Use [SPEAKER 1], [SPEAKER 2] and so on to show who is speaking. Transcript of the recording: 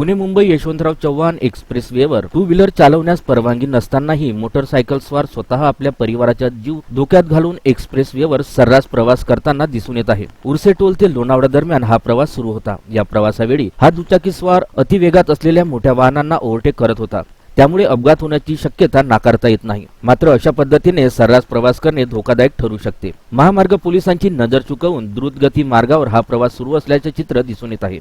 [SPEAKER 1] Pune Mumbai Yashwantrao Chavan express वेवर two wheeler चालवण्यास परवानगी नसतानाही मोटरसायकल स्वार स्वतः आपल्या परिवाराचा जीव धोक्यात घालून एक्सप्रेस वेवर सर्रास प्रवास करताना दिसून येत आहे. उर्से टोल ते लोणावळा दरम्यान हा प्रवास सुरू होता. या प्रवासावेळी हा दुचाकी स्वार अतिवेगात असलेल्या मोठ्या वाहनांना ओव्हरटेक करत होता. त्यामुळे अपघात होण्याची शक्यता नाकारता येत नाही. मात्र अशा पद्धतीने सर्रास प्रवास करणे धोकादायक ठरू शकते. महामार्ग पोलिसांची नजर चुकवून द्रुतगती मार्गावर हा प्रवास सुरू असल्याचे चित्र दिसून येत आहे.